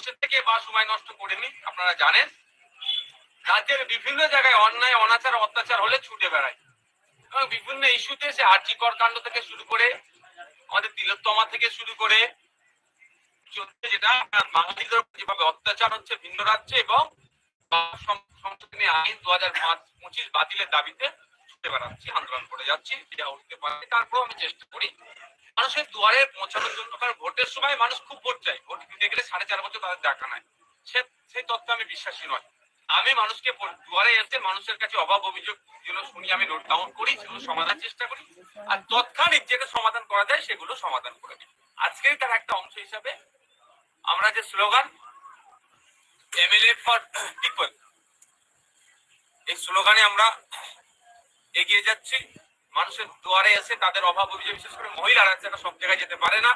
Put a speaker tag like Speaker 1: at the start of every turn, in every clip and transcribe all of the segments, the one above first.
Speaker 1: বসে থেকে বা সময় নষ্ট করিনি, আপনারা জানেন। রাজ্যের বিভিন্ন জায়গায় অন্যায়, অনাচার, অত্যাচার হলে ছুটে বেড়ায়। এবং বিভিন্ন ইস্যুতে সে আর্যিকর কাণ্ড থেকে শুরু করে, আমাদের তিলোত্তমা থেকে শুরু করে, চলছে যেটা বাঙালিদের যেভাবে অত্যাচার হচ্ছে ভিন্ন রাজ্যে এবং সংশোধনী আইন দু হাজার পঁচিশ বাতিলের দাবিতে ছুটে বেড়াচ্ছি, আন্দোলন করে যাচ্ছি যা উঠতে পারে তারপর আমি চেষ্টা করি। মানুষের দুয়ারে পৌঁছানোর জন্য কারণ ভোটের সময় মানুষ খুব ভোট চায়। ভোট দিতে গেলে সাড়ে চার বছর তাদের দেখা নাই। সে সেই তত্ত্বে আমি বিশ্বাসী নয়। আমি মানুষকে দুয়ারে এসে মানুষের কাছে অভাব অভিযোগ যেগুলো শুনি, আমি নোট ডাউন করি, সেগুলো সমাধান চেষ্টা করি। আর তৎক্ষণিক যেটা সমাধান করা যায়, সেগুলো সমাধান করে দিই। আজকেই তার একটা অংশ হিসাবে আমরা যে স্লোগান, এমএলএ ফর পিপল, এই স্লোগানে আমরা এগিয়ে যাচ্ছি। মানুষের দুয়ারে এসে তাদের অভাব অভিযোগ বিশেষ করে মহিলারা যারা সব জায়গায় যেতে পারে না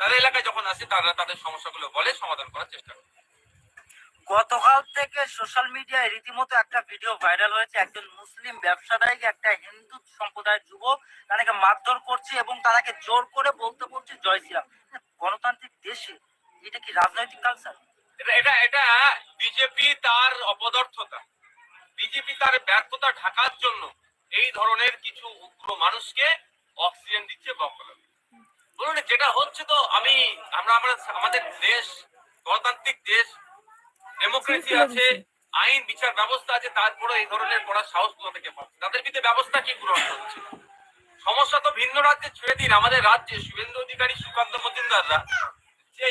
Speaker 1: তাদের এলাকায় যখন আসে তারা তাদের সমস্যাগুলো বলে সমাধান করার চেষ্টা করে।
Speaker 2: গতকাল থেকে সোশ্যাল মিডিয়ায় রীতিমতো একটা ভিডিও ভাইরাল হয়েছে। একজন মুসলিম ব্যবসাদায়ীকে একটা হিন্দু সম্প্রদায়ের যুবক তাদেরকে মারধর করছে এবং তাদেরকে জোর করে বলতে বলছে জয় শ্রীরাম। গণতান্ত্রিক দেশে এটা কি রাজনৈতিক কালচার
Speaker 1: এটা এটা এটা বিজেপি তার অপদার্থতা। বিজেপি তার ব্যর্থতা ঢাকার জন্য এই ধরনের কিছু উগ্র মানুষকে অক্সিজেন দিচ্ছে বকলম বলুন যেটা হচ্ছে তো আমি আমরা আমরা আমাদের দেশ গণতান্ত্রিক দেশ ডেমোক্রেসি আছে আইন বিচার ব্যবস্থা আছে তারপরে এই ধরনের করার সাহস কোথা থেকে পাচ্ছে তাদের বিরুদ্ধে ব্যবস্থা কি গ্রহণ হচ্ছে সমস্যা তো ভিন্ন রাজ্যে ছেড়ে দিন। আমাদের রাজ্যে শুভেন্দু অধিকারী সুকান্ত মজুমদাররা যে